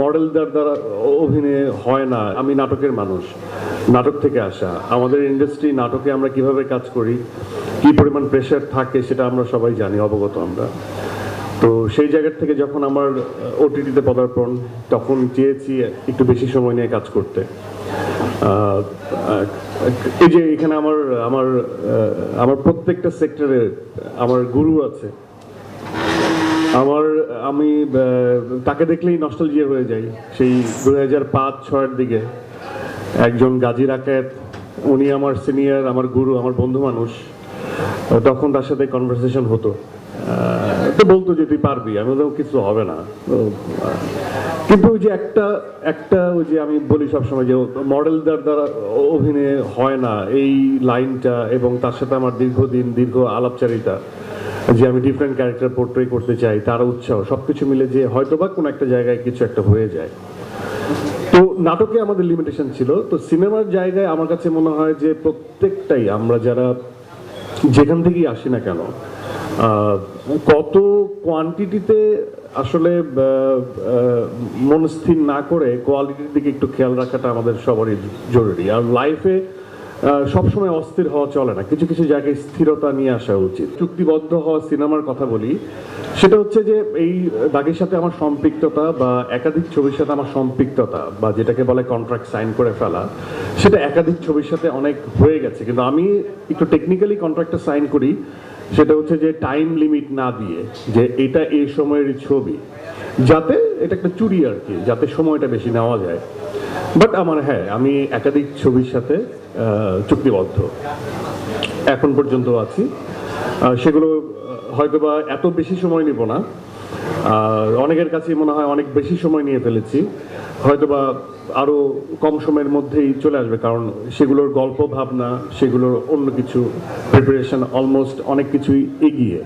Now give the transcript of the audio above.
মডেলদের দ্বারা অভিনয় হয় না। আমি নাটকের মানুষ। নাটক থেকে আসা। আমাদের ইন্ডাস্ট্রি নাটকে আমরা কীভাবে কাজ করি, কি পরিমাণ প্রেশার থাকে সেটা আমরা সবাই জানি, অবগত আমরা। তো সেই জায়গার থেকে যখন আমার ওটিটিতে পদার্পণ, তখন চেয়েছি একটু বেশি সময় নিয়ে কাজ করতে। এই যে এখানে আমার আমার আমার প্রত্যেকটা সেক্টরে আমার গুরু আছে। আমার আমি তাকে দেখলেই নস্টালজিয়া হয়ে যাই। সেই দু হাজার পাঁচ, ছয়ের দিকে। একজন গাজী রাকেত, উনি আমার সিনিয়র আমার গুরু, আমার বন্ধু মানুষ। তখন তার সাথে কনভারসেশন হতো। তো বলতো যে, তুই পারবি। আমি বলতাম কিছু হবে না। কিন্তু ওই যে একটা একটা ওই যে আমি বলি সবসময় যে মডেলদের দ্বারা অভিনয় হয় না। এই লাইনটা এবং তার সাথে আমার দীর্ঘদিন দীর্ঘ আলাপচারিতা। যে আমি ডিফারেন্ট ক্যারেক্টার পোর্ট্রে করতে চাই, তার উৎসাহ, সবকিছু মিলে যে হয়তো বা কোনো একটা জায়গায় কিছু একটা হয়ে যায়। তো নাটকে আমাদের লিমিটেশন ছিল, তো সিনেমার জায়গায় আমার কাছে মনে হয় যে প্রত্যেকটাই আমরা যারা যেখান থেকেই আসি না কেন কত কোয়ান্টিটিতে আসলে মনস্থির না করে কোয়ালিটির দিকে একটু খেয়াল রাখাটা আমাদের সবারই জরুরি। আর লাইফে সবসময় অস্থির হওয়া চলে না। কিছু কিছু জায়গায় স্থিরতা নিয়ে আসা উচিত। চুক্তিবদ্ধ হওয়া সিনেমার কথা বলি, সেটা হচ্ছে যে এই দাগের সাথে আমার সম্পৃক্ততা বা একাধিক ছবির সাথে আমার সম্পৃক্ততা বা যেটাকে বলে কন্ট্রাক্ট সাইন করে ফেলা, সেটা একাধিক ছবির সাথে অনেক হয়ে গেছে। কিন্তু আমি একটু টেকনিক্যালি কন্ট্রাক্টটা সাইন করি, সেটা হচ্ছে যে টাইম লিমিট না দিয়ে যে এটা এই সময়ের ছবি, যাতে এটা একটা চুরি আর কি, যাতে সময়টা বেশি নেওয়া যায়। বাট আমার হ্যাঁ আমি একাধিক ছবির সাথে চুক্তিবদ্ধ। এখন পর্যন্ত আছি। সেগুলো হয়তোবা এত বেশি সময় নিব না। অনেকের কাছে মনে হয় অনেক বেশি সময় নিয়ে ফেলেছি। হয়তোবা আরও কম সময়ের মধ্যেই চলে আসবে, কারণ সেগুলোর গল্প, ভাবনা, সেগুলোর অন্য কিছু প্রিপারেশন অলমোস্ট অনেক কিছুই এগিয়ে।